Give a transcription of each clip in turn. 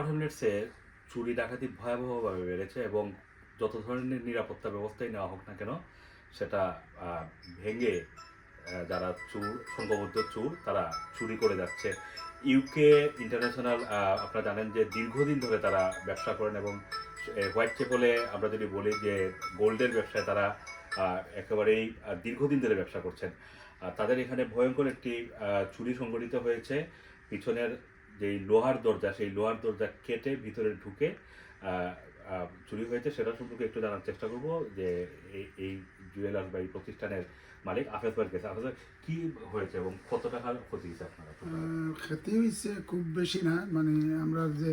Tower হ্যামলেটসে চুরি ডাকাতি ভয়াবহভাবে বেড়েছে এবং যত ধরনের নিরাপত্তা ব্যবস্থাই নেওয়া হোক না কেন, সেটা ভেঙে যারা চুর, সংঘবদ্ধ চুর, তারা চুরি করে যাচ্ছে। ইউকে ইন্টারন্যাশনাল আপনারা জানেন যে দীর্ঘদিন ধরে তারা ব্যবসা করেন এবং হোয়াইট চেপলে আমরা যদি বলি যে গোল্ডের ব্যবসায় তারা একেবারেই দীর্ঘদিন ধরে ব্যবসা করছেন। তাদের এখানে ভয়ঙ্কর একটি চুরি সংঘটিত হয়েছে। পিছনের যেই লোহার দরজা, সেই লোহার দরজা কেটে ভিতরে ঢুকে চুরি হয়েছে, সেটা সম্পর্কে একটু জানার চেষ্টা করব যে এই- জুয়েলার্স বা এই প্রতিষ্ঠানের মালিক আফেজ ভাইয়ের কাছে আফেজ কি হয়েছে এবং কত টাকার ক্ষতি হয়েছে আপনারা? ক্ষতি হয়েছে খুব বেশি না মানে আমরা যে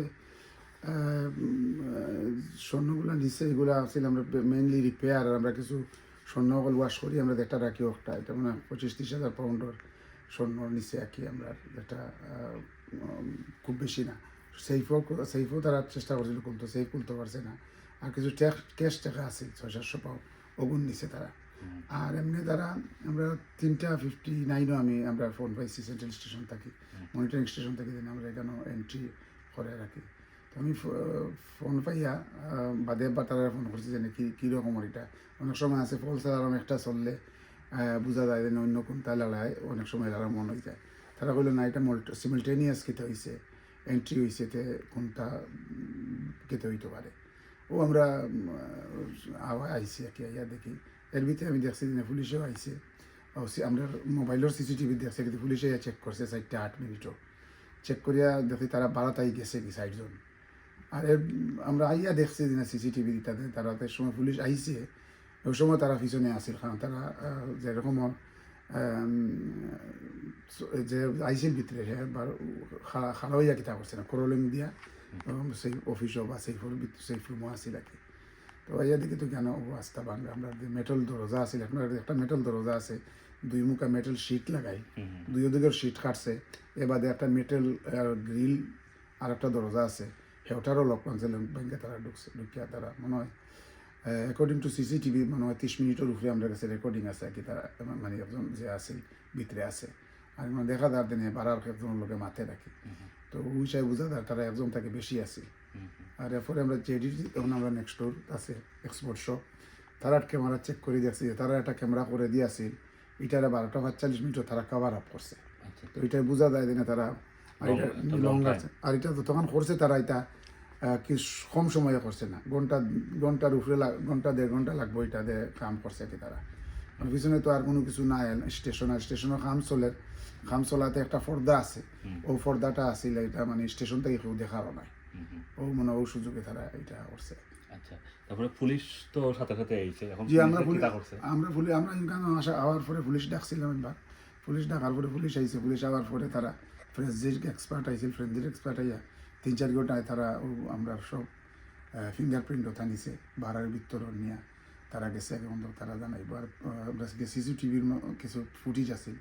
স্বর্ণগুলা নিচে এগুলা আছিল আমরা মেইনলি রিপেয়ার আমরা কিছু স্বর্ণ ওয়াশ করি, আমরা একটা রাখি একটা এটা মানে পঁচিশ ত্রিশ হাজার পাউন্ডর স্বর্ণ নিচে রাখি আমরা আহ, খুব বেশি না। সেইফও সেইফও তারা চেষ্টা করছিল কিন্তু সেইফ খুলতে পারছে না। আর কিছু ক্যাশ টাকা আছে ছয় সাতশো পাও ওগুন নিছে তারা। আর এমনি তারা আমরা তিনটা ফিফটি নাইনও আমি আমরা ফোন পাইছি সেন্ট্রাল স্টেশন থাকি। মনিটরিং স্টেশন থাকি যেন আমরা এখানে এন্ট্রি করে রাখি। তো আমি ফোন পাইয়া বাদে বা তারা ফোন করছি যে নাকি কীরকম এটা। অনেক সময় আছে ফলস অ্যালার্ম একটা চললে বোঝা যায় যে অন্য কোনটা লাগায় অনেক সময় অ্যালার্ম মনে হয়ে যায়। তারা বলল না, এটা সিমিলটেনিয়াস খেতে হয়েছে এন্ট্রি হয়েছে তে কোনটা খেতে হইতে পারে। ও আমরা আওয়া আইসি আর কি, আইয়া দেখি। এর ভিতরে আমি দেখছি যে পুলিশেও আইসে আমরা মোবাইলের সিসিটিভি দেখছি, কিন্তু পুলিশে চেক করছে সাইডটা আট মিনিটও। চেক করিয়া দেখি তারা বারাতাই গেছে কি সাইডজন আর এর, আমরা আইয়া দেখছি যে সিসিটিভি তাদের, তারা সময় পুলিশ আইছে। ওই সময় তারা পিছনে আসিল কারণ তারা যেরকম যে আইসিল ভিতরে সে খালা হইয়া কিতা করছে না করলিং দিয়া সেই অফিসও বা সেই সেই রুমও আসিল আর কি। তো ইয়া দেখি তো কেন আস্তা বাংলা আমরা মেটাল দরজা আছে এখন একটা মেটাল দরজা আছে দুই মুখা মেটাল শিট লাগাই দুই দিকের শিট কাটছে এ বাদে একটা মেটাল গ্রিল আর একটা দরজা আছে সেটারও লক পাঞ্চেল ব্যাংকে তারা ঢুকছে ঢুকিয়া তারা মনে হয় অ্যাকর্ডিং টু সিসিটিভি মনে হয় তিরিশ মিনিটের উপরে আমরা কাছে রেকর্ডিং আছে আর কি তারা মানে একজন যে আছে ভিতরে আছে। আর মানে দেখা যার দিনে বাড়ার একজন লোকে মাথায় রাখি তো ওই হিসাবে বোঝা যায় তারা একজন তাকে বেশি আছে। আর এরপরে আমরা জেডি তখন আমরা নেক্সট ডোর আছে এক্সপোর্ট শপ তারা ক্যামেরা চেক করে দেখছি যে তারা একটা ক্যামেরা করে দিয়ে আসছিল এটারে বারোটা পাঁচচল্লিশ মিনিটও তারা কাভার আপ করছে। আচ্ছা। তো এটা বোঝা যায় যে না তারা আর এটা লং আছে। আর এটা তো তখন করছে তারা এটা কি কম সময়ে করছে না। ঘণ্টা ঘণ্টার উপরে ঘণ্টা দেড় ঘণ্টা লাগবে এটা দিয়ে কাম করছে কি তারা। পিছনে তো আর কোনো কিছু নাই স্টেশন আর স্টেশনের কাম চলে। কাম চলাতে একটা পর্দা আছে। ও পর্দাটা আছিল এটা মানে স্টেশন থেকে কেউ দেখারও নাই ও মানে ও সুযোগে তারা এটা করছে। আচ্ছা তারপরে পুলিশ তো সাথে সাথে এসেছে। এখন জি আমরা পুলিশে আমরা পুলিশ আমরা এখানে আসা আওয়ার পরে পুলিশ ডাকছিলাম একবার। পুলিশ ডাকার পরে পুলিশ আইছে। পুলিশ আওয়ার পরে তারা ফ্রেন্সির এক্সপার্ট আইছিল ফ্রেন্সির এক্সপার্ট আইয়া তিন চার ঘন্টায় তারা ও আমরা সব ফিঙ্গারপ্রিন্ট ওটা নিছে বাড়ার বিতরণ নিয়ে তারা গেছে এখন তারা জানাইব আর আমরা সিসিটিভির কিছু ফুটেজ আছে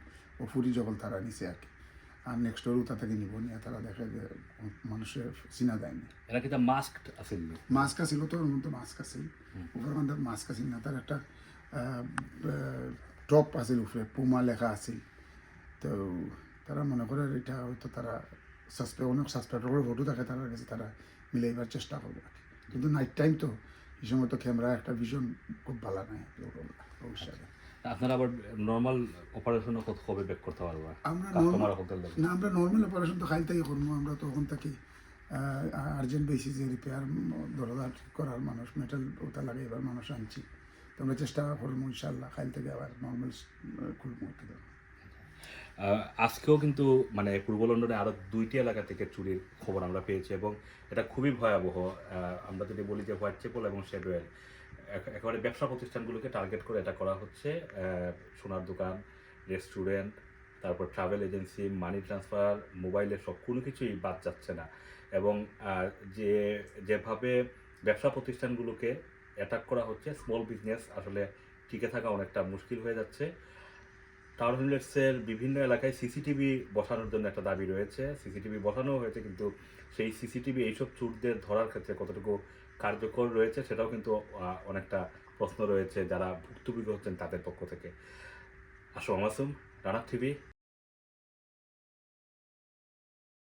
ও ফুটেজ সকল তারা নিছে আর কি। আর নেক্সট ওরও তা থেকে নিব নিয়ে তারা দেখে যে মানুষের চিনা যায়নি এরা মাস্ক আছিল মাস্ক আছিল তো ওর মধ্যে মাস্ক আছিল। উপরে মধ্যে মাস্ক আছিল না তার একটা টপ আছিল উপরে পুমা লেখা আছিল। তো তারা মনে করে এটা হয়তো তারা সাসপে অনেক সাসপেক্টর ফটো থাকে তারা কাছে তারা মিলাইবার চেষ্টা করবে। কিন্তু নাইট টাইম তো এই সময় তো ক্যামেরা একটা ভীষণ খুব ভালো নাই অবশ্যই আপনারা আবার নর্মাল অপারেশনও কত কবে ব্যাক করতে পারবা? আমরা না আমরা নর্মাল অপারেশন তো খাইল থেকে করব। আমরা তখন থাকি আর্জেন্ট বেসিসে রিপেয়ার দরজা ঠিক করার মানুষ মেটাল ওটা লাগে এবার মানুষ আনছি। তো আমরা চেষ্টা করব ইনশাল্লাহ খাইল থেকে আবার নর্মাল খুলবো আজকেও কিন্তু মানে পূর্ব লন্ডনে আরও দুইটি এলাকা থেকে চুরির খবর আমরা পেয়েছি এবং এটা খুবই ভয়াবহ আমরা যদি বলি যে হোয়াইট চেপল এবং শেডওয়েল এক- একেবারে ব্যবসা প্রতিষ্ঠানগুলোকে টার্গেট করে এটা করা হচ্ছে সোনার দোকান, রেস্টুরেন্ট, তারপর ট্রাভেল এজেন্সি, মানি ট্রান্সফার মোবাইলের সব, কোনো কিছুই বাদ যাচ্ছে না এবং যে, যেভাবে ব্যবসা প্রতিষ্ঠানগুলোকে অ্যাটাক করা হচ্ছে স্মল বিজনেস আসলে টিকে থাকা অনেকটা মুশকিল হয়ে যাচ্ছে। টাওয়ার হিমলেটসের বিভিন্ন এলাকায় সিসিটিভি বসানোর জন্য একটা দাবি রয়েছে। সিসিটিভি বসানো হয়েছে কিন্তু সেই সিসিটিভি এইসব চুরদের ধরার ক্ষেত্রে কতটুকু কার্যকর রয়েছে সেটাও কিন্তু অনেকটা প্রশ্ন রয়েছে যারা ভুক্তভোগী হচ্ছেন তাদের পক্ষ থেকে। আসো, আমাসুম, রানা টিভি।